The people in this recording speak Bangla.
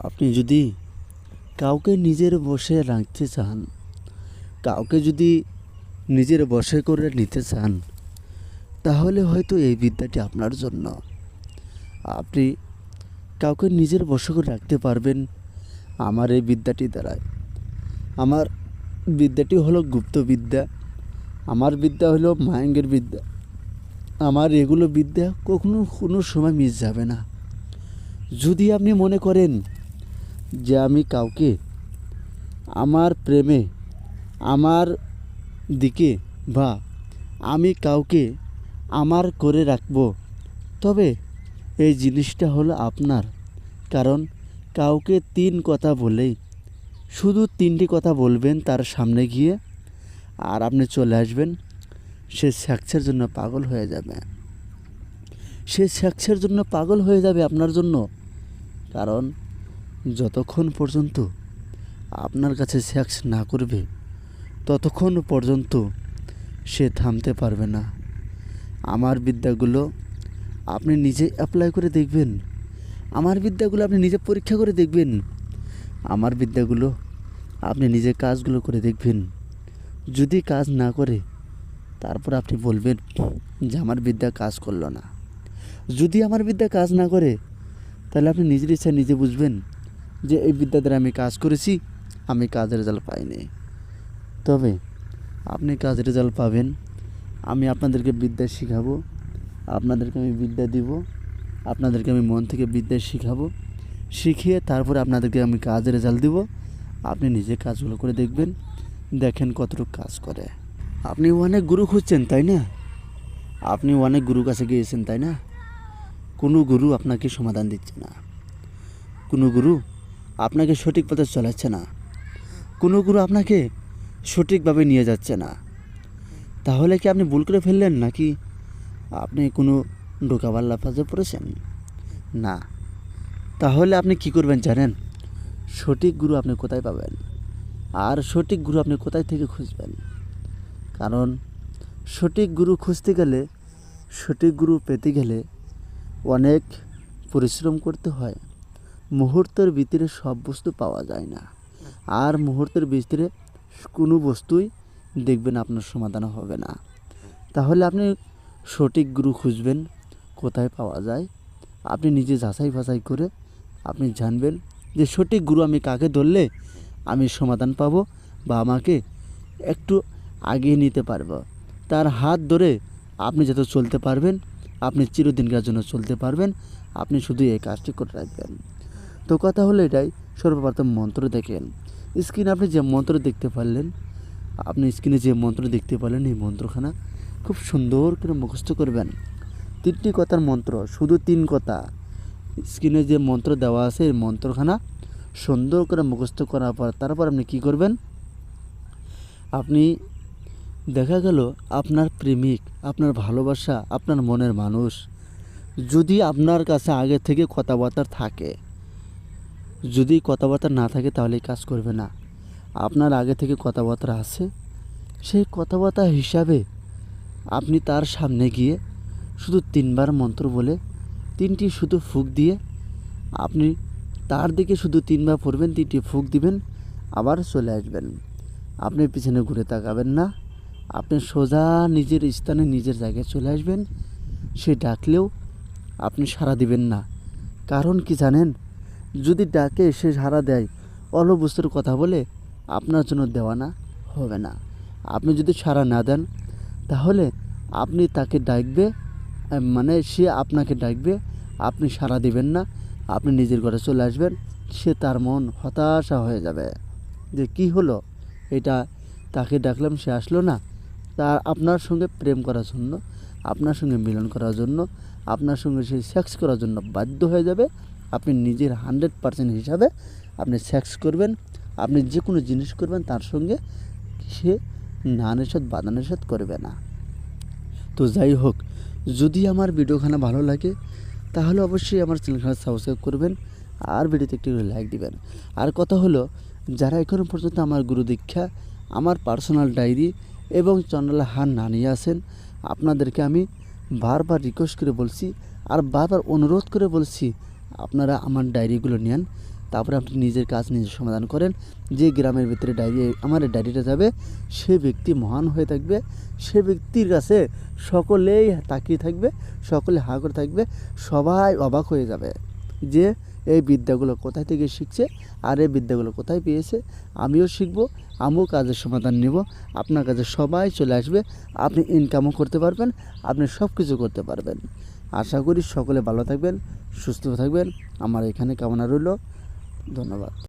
আপনি যদি কাউকে নিজের বসে রাখতে চান, কাউকে যদি নিজের বশে করে নিতে চান, তাহলে হয়তো এই বিদ্যাটি আপনার জন্য। আপনি কাউকে নিজের বশে করে রাখতে পারবেন আমার এই বিদ্যাটি দ্বারায়। আমার বিদ্যাটি হলো গুপ্ত বিদ্যা, আমার বিদ্যা হলো মায়াঙ্গের বিদ্যা। আমার এগুলো বিদ্যা কখনো কোনো সময় মিস যাবে না। যদি আপনি মনে করেন যে আমি কাউকে আমার প্রেমে, আমার দিকে বা আমি কাউকে আমার করে রাখব। তবে এই জিনিসটা হলো আপনার। কারণ কাউকে তিন কথা বলেই, শুধু তিনটি কথা বলবেন তার সামনে গিয়ে আর আপনি চলে আসবেন, সে স্যাক্সের জন্য পাগল হয়ে যাবে। সে স্যাক্সের জন্য পাগল হয়ে যাবে আপনার জন্য। কারণ যতক্ষণ পর্যন্ত আপনার কাছে সেক্স না করবে, ততক্ষণ পর্যন্ত সে থামতে পারবে না। আমার বিদ্যাগুলো আপনি নিজে অ্যাপ্লাই করে দেখবেন। আমার বিদ্যাগুলো আপনি নিজে পরীক্ষা করে দেখবেন। আমার বিদ্যাগুলো আপনি নিজে কাজগুলো করে দেখবেন। যদি কাজ না করে, তারপর আপনি বলবেন যে আমার বিদ্যা কাজ করল না। যদি আমার বিদ্যা কাজ না করে, তাহলে আপনি নিজের ইচ্ছা নিজে বুঝবেন। যে এই বিদ্যা আমি কাজ করেছি, আমি কাজের রেজাল্ট পাইনি। তবে আপনি কাজের রেজাল্ট পাবেন, আমি আপনাদেরকে বিদ্যা শেখাবো, আপনাদেরকে আমি বিদ্যা দিব, আপনাদেরকে আমি মন থেকে বিদ্যা শিখাবো, শিখিয়ে তারপরে আপনাদেরকে আমি কাজের রেজাল্ট দিব। আপনি নিজে কাজগুলো করে দেখবেন, দেখেন কতটুকু কাজ করে। আপনি অনেক গুরু খুঁজছেন, তাই না? আপনি অনেক গুরু কাছে গিয়েছেন, তাই না? কোনো গুরু আপনাকে সমাধান দিচ্ছে না। কোনো গুরু আপনাকে সঠিক পথে চলাচ্ছে না। কোনো গুরু আপনাকে সঠিকভাবে নিয়ে যাচ্ছে না। তাহলে কি আপনি ভুল করে ফেললেন নাকি আপনি কোনো ডোকাবাল্লা ফাজে পড়েছেন? না। তাহলে আপনি কি করবেন জানেন? সঠিক গুরু আপনি কোথায় পাবেন? আর সঠিক গুরু আপনি কোথায় থেকে খুঁজবেন? কারণ সঠিক গুরু খুঁজতে গেলে, সঠিক গুরু পেতে গেলে অনেক পরিশ্রম করতে হয়। মুহূর্তের ভিতরে সব বস্তু পাওয়া যায় না। আর মুহূর্তের ভিতরে কোনো বস্তুই দেখবেন আপনার সমাধান হবে না। তাহলে আপনি সঠিক গুরু খুঁজবেন, কোথায় পাওয়া যায়। আপনি নিজে যাচাই বাছাই করে আপনি জানবেন যে সঠিক গুরু আমি কাকে ধরলে আমি সমাধান পাবো বা আমাকে একটু আগিয়ে নিতে পারব। তার হাত ধরে আপনি যত চলতে পারবেন, আপনি চিরদিনকার জন্য চলতে পারবেন, আপনি শুধু এই কাজটি করে রাখবেন। তো কথা হলো এটাই, সর্বপ্রথম মন্ত্র দেখেন। স্ক্রিনে আপনি যে মন্ত্র দেখতে পারলেন, আপনি স্ক্রিনে যে মন্ত্র দেখতে পারলেন, এই মন্ত্রখানা খুব সুন্দর করে মুখস্থ করবেন। তিনটি কথার মন্ত্র, শুধু তিন কথা। স্ক্রিনে যে মন্ত্র দেওয়া আছে, এই মন্ত্রখানা সুন্দর করে মুখস্থ করার পর, তারপর আপনি কি করবেন? আপনি দেখা গেল আপনার প্রেমিক, আপনার ভালোবাসা, আপনার মনের মানুষ। যদি আপনার কাছে আগে থেকে কথাবার্তা থাকে যদি কথাবার্তা না থাকে তাহলে কাজ করবে না। আপনার আগে থেকে কথাবার্তা আছে। সেই কথাবার্তা হিসাবে আপনি তার সামনে গিয়ে শুধু তিনবার মন্ত্র বলে তিনটি শুধু ফুক দিয়ে আপনি তার দিকে শুধু তিনবার পড়বেন, তিনটি ফুক দিবেন, আবার চলে আসবেন। আপনি পিছনে ঘুরে তাকাবেন না। আপনি সোজা নিজের স্থানে নিজের জায়গায় চলে আসবেন। সে ডাকলেও আপনি সাড়া দিবেন না। কারণ কি জানেন? যদি ডাকে সে সাড়া দেয় অল্প বস্তুর কথা বলে আপনার জন্য দেওয়া না হবে না। আপনি যদি সাড়া না দেন, তাহলে আপনি তাকে ডাকবে মানে সে আপনাকে ডাকবে, আপনি সাড়া দিবেন না, আপনি নিজের ঘরে চলে আসবেন, সে তার মন হতাশা হয়ে যাবে। যে কি হলো? এটা তাকে ডাকলাম, সে আসলো না। তা আপনার সঙ্গে প্রেম করার জন্য, আপনার সঙ্গে মিলন করার জন্য, আপনার সঙ্গে সে সেক্স করার জন্য বাধ্য হয়ে যাবে। আপনি নিজের হান্ড্রেড পার্সেন্ট হিসাবে আপনি সেক্স করবেন, আপনি যে কোনো জিনিস করবেন, তার সঙ্গে সে না নিষেধ করবে না। তো যাই হোক, যদি আমার ভিডিওখানা ভালো লাগে, তাহলে অবশ্যই আমার চ্যানেলখানা সাবস্ক্রাইব করবেন, আর ভিডিওতে একটি লাইক দিবেন। আর কথা হলো, যারা এখনও পর্যন্ত আমার গুরু দীক্ষা, আমার পার্সোনাল ডায়েরি এবং চন্দ্রলা হার না নিয়ে আসেন আপনাদেরকে আমি বারবার রিকোয়েস্ট করে বলছি, আর বারবার অনুরোধ করে বলছি আপনারা আমার ডায়েরিগুলো নেন, তারপরে আপনি নিজের কাজ নিজে সমাধান করেন। যে গ্রামের ভিতরে ডায়েরি, আমার ডায়েরিটা যাবে, সে ব্যক্তি মহান হয়ে থাকবে, সে ব্যক্তির কাছে সকলেই তাকিয়ে থাকবে, সকলে হা করে থাকবে, সবাই অবাক হয়ে যাবে যে এই বিদ্যাগুলো কোথায় থেকে শিখছে আর এই বিদ্যাগুলো কোথায় পেয়েছে। আমিও শিখব, আমিও কাজের সমাধান নেব, আপনার কাছে সবাই চলে আসবে, আপনি ইনকামও করতে পারবেন, আপনি সব কিছু করতে পারবেন। আশা করি সকলে ভালো থাকবেন সুস্থ থাকবেন। আমার এখানে কামনা রইল। ধন্যবাদ।